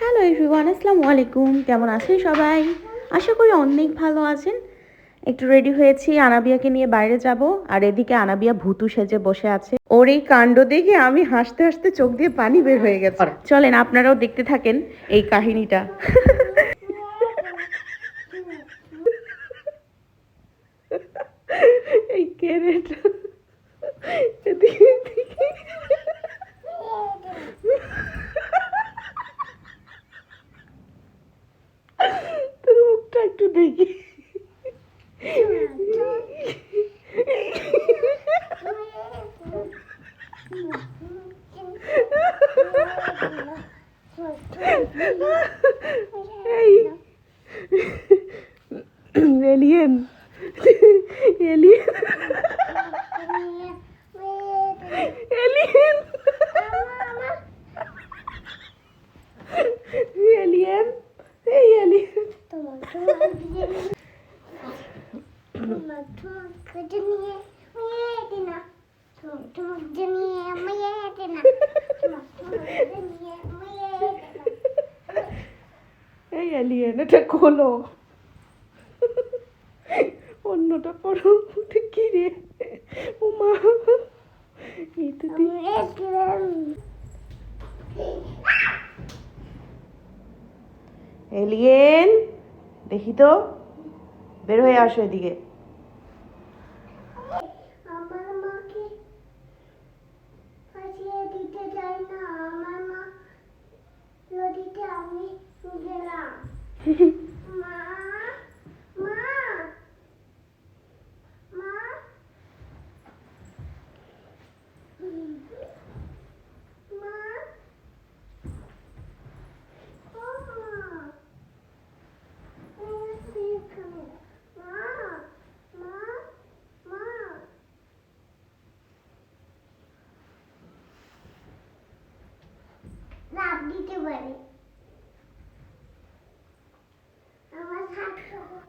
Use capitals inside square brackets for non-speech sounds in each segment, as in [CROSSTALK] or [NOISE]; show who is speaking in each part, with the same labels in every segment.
Speaker 1: Hello everyone আসসালামু আলাইকুম কেমন আছেন সবাই? আশা করি অনেক ভালো আছেন। একটু রেডি হয়েছি আনাবিয়াকে নিয়ে বাইরে যাব। আর এদিকে আনাবিয়া ভুতু সেজে বসে আছে। ওর এই কাণ্ড দেখে আমি হাসতে হাসতে চোখ দিয়ে পানি বের হয়ে গেছে। চলেন আপনারাও দেখতে থাকেন এই কাহিনীটা। এই কেরেটা এদিকে এদিকে তোর মুখটা একটু দেখি এই এলিয়েন এলিয়েন এলিয়েন এলিয়েন এই এলিয়েন এই এলিয়েন এটা খোলো অন্যটা পড়ো কি রে? উমা এই তো এলিয়েন দেখি তো। বের হয়ে আসো এদিকে
Speaker 2: আমার মাকে ফাঁসিয়ে দিতে চাই না আমার মা নদীতে আমি গেলাম মা মা মা মা ও মা মা মা মা লাভ দিতে পারে আমার হাত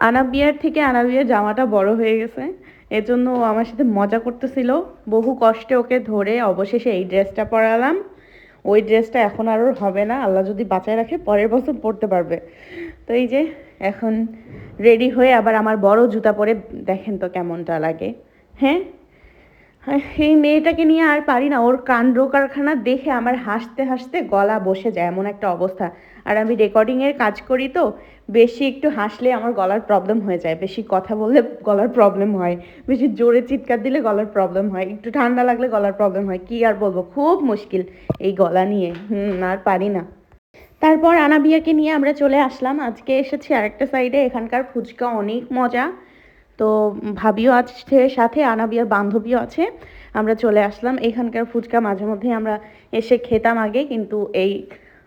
Speaker 1: আনাবিয়ার থেকে আনাবিয়ার জামাটা বড় হয়ে গেছে। এজন্য ও আমার সাথে মজা করতেছিল। বহু কষ্টে ওকে ধরে অবশেষে এই ড্রেসটা পরালাম। ওই ড্রেসটা এখন আর ওর হবে না। আল্লাহ যদি বাঁচায় রাখে, পরের বছর পরতে পারবে। তো এই যে, এখন রেডি হয়ে আবার আমার বড় জুতা পরে দেখেন তো কেমনটা লাগে। হ্যাঁ? এই মেয়েটাকে নিয়ে আর পারি না। ওর কাণ্ড কারখানা দেখে আমার হাসতে হাসতে গলা বসে যায় এমন একটা অবস্থা। আর আমি রেকর্ডিংয়ের কাজ করি তো, বেশি একটু হাসলে আমার গলার প্রবলেম হয়ে যায়। বেশি কথা বললে গলার প্রবলেম হয়। বেশি জোরে চিৎকার দিলে গলার প্রবলেম হয়। একটু ঠান্ডা লাগলে গলার প্রবলেম হয়। কি আর বলব? খুব মুশকিল এই গলা নিয়ে। হুম, আর পারি না। তারপর আনাবিয়াকে নিয়ে আমরা চলে আসলাম। আজকে এসেছি আরেকটা সাইডে এখানকার ফুচকা অনেক মজা। তো ভাবিও আছে সাথে, আনাবিয়ার বান্ধবীও আছে। আমরা চলে আসলাম। এখানকার ফুচকা মাঝে মধ্যে আমরা এসে খেতাম আগে, কিন্তু এই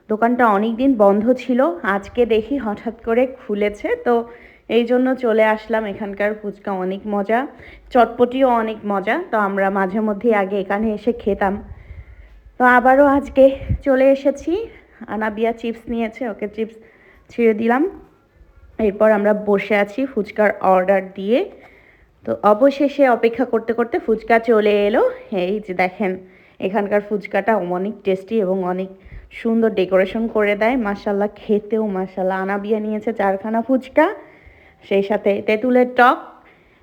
Speaker 1: দোকানটা অনেক দিন বন্ধ ছিল। আজকে দেখি হঠাৎ করে খুলেছে। তো এই জন্য চলে আসলাম এখানকার ফুচকা অনেক মজা, চটপটিও অনেক মজা। তো আমরা মাঝে মধ্যে আগে এখানে এসে খেতাম। তো আবারও আজকে চলে এসেছি। আনাবিয়া চিপস নিয়েছে, ওকে চিপস ছিঁড়ে দিলাম। এরপর আমরা বসে আছি ফুচকার অর্ডার দিয়ে। তো অবশেষে অপেক্ষা করতে করতে ফুচকা চলে এলো। এই যে দেখেন, এখানকার ফুচকাটা অনেক টেস্টি এবং অনেক সুন্দর ডেকোরেশন করে দেয়। মাসাল্লাহ খেতেও মাসাল্লাহ আনাবিয়া নিয়েছে চারখানা ফুচকা, সেই সাথে তেঁতুলের টক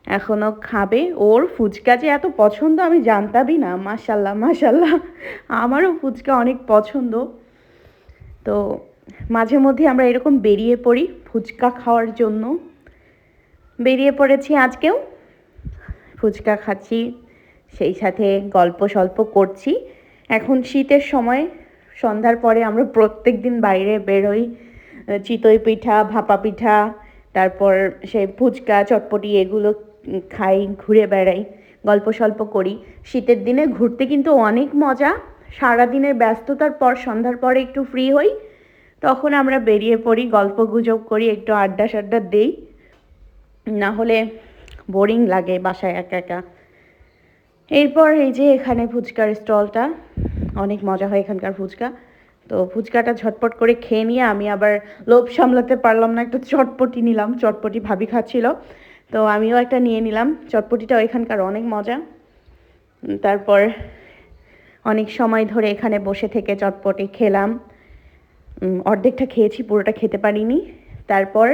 Speaker 1: এখনও খাবে। ওর ফুচকা যে এত পছন্দ আমি জানতামই না। মাসাল্লাহ মাসাল্লাহ আমারও ফুচকা অনেক পছন্দ। তো মাঝে মধ্যে আমরা এরকম বেরিয়ে পড়ি ফুচকা খাওয়ার জন্য। বেরিয়ে পড়েছি আজকেও। ফুচকা খাচ্ছি, সেই সাথে গল্প সল্প করছি। এখন শীতের সময়, সন্ধ্যার পরে আমরা প্রত্যেক দিন বাইরে বেরোই। চিতই পিঠা, ভাপা পিঠা, তারপর সেই ফুচকা, চটপটি এগুলো খাই, ঘুরে বেড়াই, গল্প সল্প করি। শীতের দিনে ঘুরতে কিন্তু অনেক মজা। সারাদিনের ব্যস্ততার পর সন্ধ্যার পরে একটু ফ্রি হই। তখন আমরা বেরিয়ে পড়ি, গল্প গুজব করি, একটু আড্ডা সাড্ডা দেই। না হলে বোরিং লাগে বাসায় একা একা। এরপর এই যে এখানে ফুচকার স্টলটা, অনেক মজা হয় এখানকার ফুচকা। তো ফুচকাটা ঝটপট করে খেয়ে নিয়ে আমি আবার লোভ সামলাতে পারলাম না, একটু চটপটি নিলাম, চটপটি ভাবি খাচ্ছিল। তো আমিও একটা নিয়ে নিলাম চটপটিটা এখানকার অনেক মজা। তারপর অনেক সময় ধরে এখানে বসে থেকে চটপটি খেলাম। অর্ধেকটা খেয়েছি, পুরোটা খেতে পারিনি। তারপর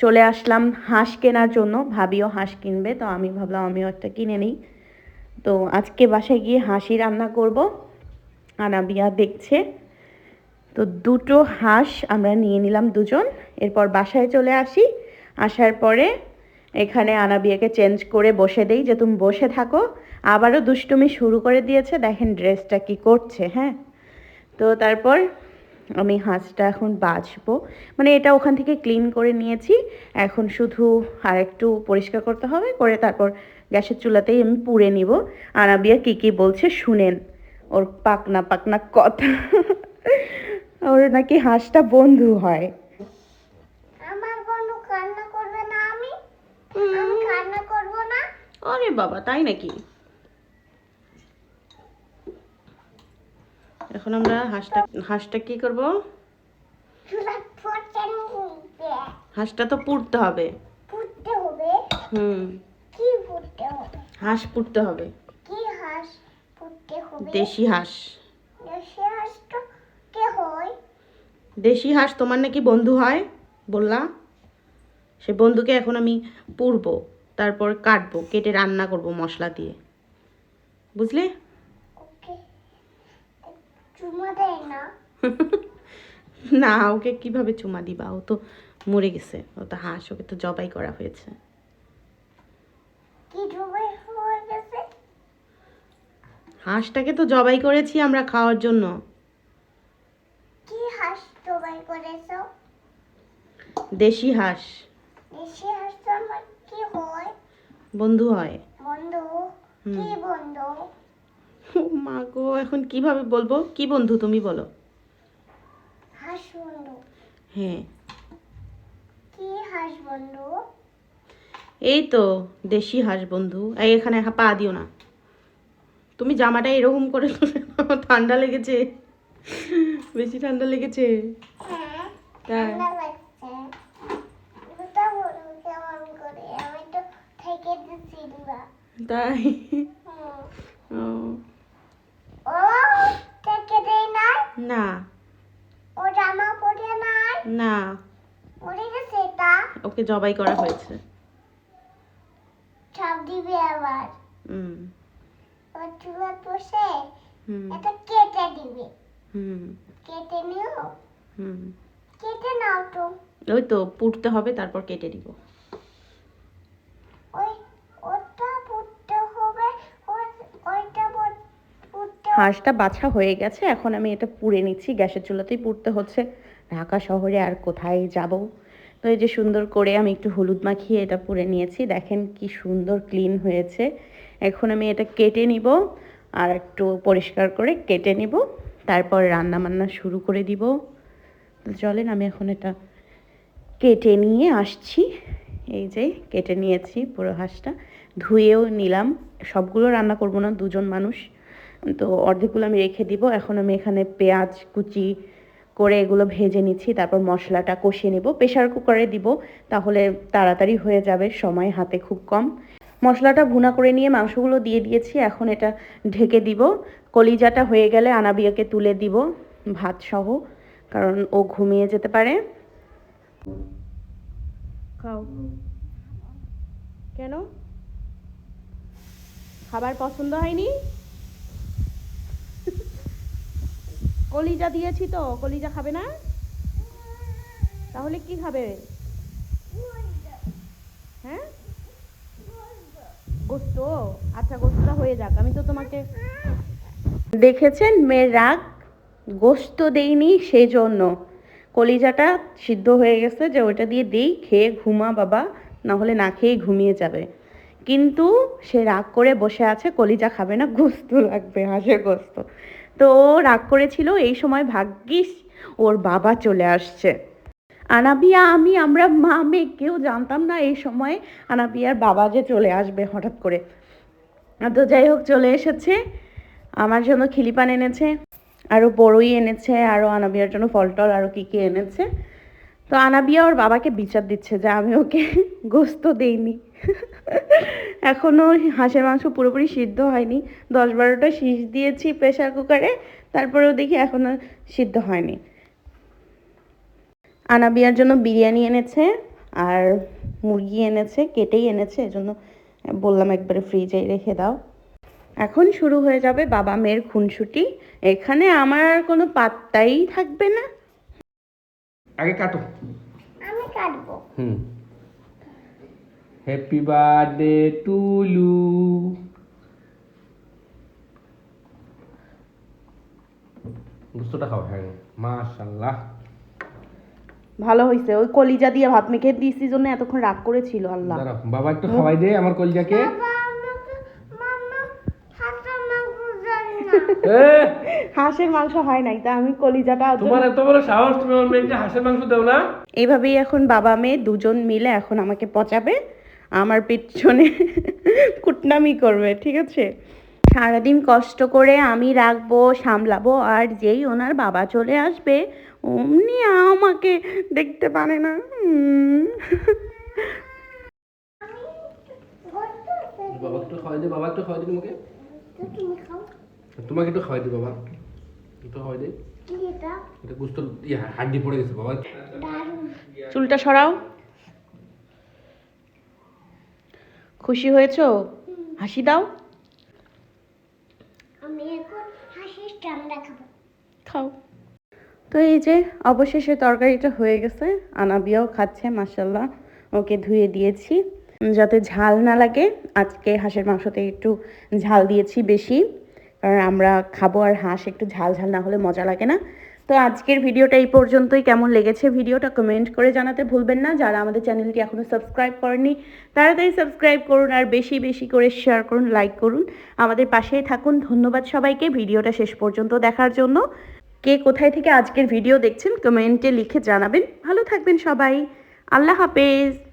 Speaker 1: চলে আসলাম হাঁস কেনার জন্য। ভাবিও হাঁস কিনবে, তো আমি ভাবলাম আমিও একটা কিনে নিই। তো আজকে বাসায় গিয়ে হাঁসই রান্না করব। আনাবিয়া দেখছে। তো দুটো হাঁস আমরা নিয়ে নিলাম দুজন। এরপর বাসায় চলে আসি। আসার পরে এখানে আনাবিয়াকে চেঞ্জ করে বসে দেই যে, তুমি বসে থাকো। আবারও দুষ্টুমি শুরু করে দিয়েছে। দেখেন ড্রেসটা কি করছে হ্যাঁ? তো তারপর আমি হাঁসটা এখন বাছবো মানে এটা ওখান থেকে ক্লিন করে নিয়েছি। এখন শুধু আর একটু পরিষ্কার করতে হবে করে তারপর গ্যাসের চুলাতেই আমি পুড়ে নিব। আনাবিয়া কী কী বলছে শুনেন। ওর পাকনা পাকনা কথা। ওর নাকি হাঁসটা বন্ধু হয়।
Speaker 2: আমার বন্ধু কান্না করবে না আমি? আমি কান্না করব না?
Speaker 1: আরে বাবা তাই নাকি? এখন আমরা হাঁসটা হাঁসটা কি করব? হাঁসটা তো পুড়তে হবে।
Speaker 2: পুড়তে হবে
Speaker 1: হুম।
Speaker 2: কি পুড়তে হবে
Speaker 1: হাঁস পুড়তে হবে।
Speaker 2: কি হাঁস পুড়তে হবে
Speaker 1: দেশি হাঁস।
Speaker 2: দেশি হাঁস তো কে হয়
Speaker 1: দেশি হাঁস তোমার নাকি বন্ধু হয়, বললা? সে বন্ধুকে এখন আমি পুড়বো, তারপর কাটবো, কেটে রান্না করব মশলা দিয়ে। বুঝলে? [LAUGHS]
Speaker 2: না।
Speaker 1: ওকে কীভাবে চুমা দিবা? ও তো মরে গেছে। ও তো হাঁস ওকে তো জবাই করা হয়েছে।
Speaker 2: হয়ে
Speaker 1: হাঁসটাকে তো জবাই করেছি আমরা খাওয়ার জন্য।
Speaker 2: কি হাঁস করেছ?
Speaker 1: দেশি হাঁস।
Speaker 2: দেশি হাঁস তো আমার কি হয়?
Speaker 1: বন্ধু হয়।
Speaker 2: বন্ধু? কি বন্ধু?
Speaker 1: মা গো এখন কীভাবে বলব? কি বন্ধু তুমি বলো।
Speaker 2: হাঁস বন্ধু।
Speaker 1: হ্যাঁ।
Speaker 2: কি হাঁস বন্ধু?
Speaker 1: এই তো দেশি হাঁস বন্ধু। এই এখানে পা দিও না। তুমি জামাটা এরকম করে ঠান্ডা লেগেছে। বেশি ঠান্ডা লেগেছে।
Speaker 2: হ্যাঁ
Speaker 1: তাই
Speaker 2: ঠান্ডা লাগছে জুতা বলো কেমন করে আমি তো থেকে দিচ্ছি না
Speaker 1: তাই
Speaker 2: হুম।
Speaker 1: ও,
Speaker 2: ও থেকে দেয় নাই
Speaker 1: না।
Speaker 2: ও জামা পরে নাই?
Speaker 1: না।
Speaker 2: পরে গেছে এটা?
Speaker 1: ওকে জবাই করা হয়েছে।
Speaker 2: সব দিবে আবার।
Speaker 1: হুম।
Speaker 2: ও চুলা
Speaker 1: হুম।
Speaker 2: এটা কেটে দিবে।
Speaker 1: হুম।
Speaker 2: কেটে নিও।
Speaker 1: হুম।
Speaker 2: কেটে নাও তো।
Speaker 1: ওই তো পুড়তে হবে তারপর কেটে দিব
Speaker 2: ওই ওটা পুড়তে হবে ওই- ওইটা পুড়- পুড়তে
Speaker 1: হাঁসটা বাছা হয়ে গেছে। এখন আমি এটা পুড়ে নিচ্ছি। গ্যাসের চুলাতেই পুড়তে হচ্ছে। ঢাকা শহরে আর কোথায় যাব? তো এই যে সুন্দর করে আমি একটু হলুদ মাখিয়ে এটা পুড়ে নিয়েছি। দেখেন কি সুন্দর ক্লিন হয়েছে। এখন আমি এটা কেটে নিব আর একটু পরিষ্কার করে কেটে নিব। তারপর রান্না বান্না শুরু করে দিব। চলেন, আমি এখন এটা কেটে নিয়ে আসছি। এই যে কেটে নিয়েছি পুরো হাঁসটা। ধুয়েও নিলাম। সবগুলো রান্না করব না, দুজন মানুষ। তো অর্ধেকগুলো আমি রেখে দিব। এখন আমি এখানে পেঁয়াজ, কুচি করে এগুলো ভেজে নিচ্ছি, তারপর মশলাটা কষিয়ে নেব। প্রেশার কুকারে দিব, তাহলে তাড়াতাড়ি হয়ে যাবে, সময় হাতে খুব কম। মশলাটা ভুনা করে নিয়ে মাংসগুলো দিয়ে দিয়েছি, এখন এটা ঢেকে দিব। কলিজাটা হয়ে গেলে আনাবিয়াকে তুলে দিব, ভাত সহ, কারণ ও ঘুমিয়ে যেতে পারে। খাও। কেন? খাবার পছন্দ হয়নি? কলিজা দিয়েছি তো, কলিজা খাবে না? তাহলে কি খাবে? হ্যাঁ? গোস্ত? আচ্ছা গোস্তটা হয়ে যাক। আমি তো তোমাকে দেখেছেন মেয়ের রাগ? গোস্ত দেইনি সেই জন্য কলিজাটা সিদ্ধ হয়ে গেছে যে ওটা দিয়ে দেই, খেয়ে ঘুমা বাবা, না হলে না খেয়ে ঘুমিয়ে যাবে। কিন্তু সে রাগ করে বসে আছে, কলিজা খাবে না, গোস্ত লাগবে, হাঁসের গোস্ত। তো রাগ করেছিল, এই সময় ভাগ্যিস ওর বাবা চলে আসছে। আনাবিয়া, আমি, আমরা মা মেয়ে কেউ জানতাম না এই সময় আনাবিয়ার বাবা যে চলে আসবে হঠাৎ করে। তো যাই হোক, চলে এসেছে। আমার জন্য খিলিপান এনেছে আরও বড়ই এনেছে আরও আনাবিয়ার জন্য ফল টল আরও কী কী এনেছে। তো আনাবিয়া ওর বাবাকে বিচার দিচ্ছে যে আমি ওকে গোস্ত দেইনি। এখনও হাঁসের মাংস পুরোপুরি সিদ্ধ হয়নি। দশ বারোটা শীষ দিয়েছি প্রেশার কুকারে তারপরেও দেখি এখনও সিদ্ধ হয়নি। আনাবিয়ার জন্য বিরিয়ানি এনেছে আর মুরগি এনেছে কেটেই এনেছে এজন্য বললাম একবারে ফ্রিজে রেখে দাও। এখন শুরু হয়ে যাবে বাবা মেয়ের খুনসুটি। এখানে আমার আর কোনো পাত্তাই থাকবে না।
Speaker 3: আগে কাটো।
Speaker 2: আমি কাটবো।
Speaker 3: হুম। হ্যাপি বার্থডে টু ইউ গুস্তটা খাও হ্যাঁ। মাশাল্লাহ
Speaker 1: ভালো হয়েছে ওই কলিজা দিয়ে ভাত মেখে দিয়েছি জন্য এতক্ষণ রাগ করেছিল আল্লাহ।
Speaker 3: বাবা একটু খাওয়াই দে আমার কলিজাকে।
Speaker 2: বাবা আমাকে মামা হাতের মাংস জানি না।
Speaker 3: এ,
Speaker 1: হাঁসের মাংস হয় নাই তা আমি কলিজাটা
Speaker 3: তোমার এত বড় সাহস তুমি আমার মেয়েকে হাঁসের মাংস দেও না?
Speaker 1: এইভাবেই এখন বাবা মেয়ে দুজন মিলে এখন আমাকে পচাবে। আমার পিছনে কুটনামি করবে ঠিক আছে? সারাদিন কষ্ট করে আমি রাখব সামলাবো আর যেই ওনার বাবা চলে আসবে অমনি আমাকে দেখতে পারে না।
Speaker 3: বাবা একটু খাওয়াই দে বাবা একটু খাওয়াই দে তোমাকে।
Speaker 2: তো তুমি খাও
Speaker 3: তোমাকে একটু খাওয়াই দে বাবা। একটু খাওয়াই দে।
Speaker 2: এটা?
Speaker 3: গুস্ত ইয়ে হাড্ডি পড়ে গেছে বাবা।
Speaker 1: চুলটা সরাও। খুশি হয়েছো? হাসি দাও।
Speaker 2: আমি এখন হাসির ঠান্ডা খাব
Speaker 1: খাও। তো এই যে অবশেষে তরকারিটা হয়ে গেছে। আনাবিয়াও খাচ্ছে মাসাল্লাহ ওকে ধুয়ে দিয়েছি। যাতে ঝাল না লাগে আজকে হাঁসের মাংসতে একটু ঝাল দিয়েছি বেশি। কারণ আমরা খাব আর হাঁস একটু ঝাল ঝাল না হলে মজা লাগে না। তো আজকের ভিডিওটা এই পর্যন্তই। কেমন লেগেছে ভিডিওটা কমেন্ট করে জানাতে ভুলবেন না। যারা আমাদের চ্যানেলটি এখনও সাবস্ক্রাইব করেননি, তাড়াতাড়ি সাবস্ক্রাইব করুন আর বেশি বেশি করে শেয়ার করুন লাইক করুন। আমাদের পাশেই থাকুন। ধন্যবাদ সবাইকে। ভিডিওটা শেষ পর্যন্ত দেখার জন্য। কে কোথায় থেকে আজকের ভিডিও দেখছেন, কমেন্টে লিখে জানাবেন। ভালো থাকবেন সবাই। আল্লাহ হাফেজ।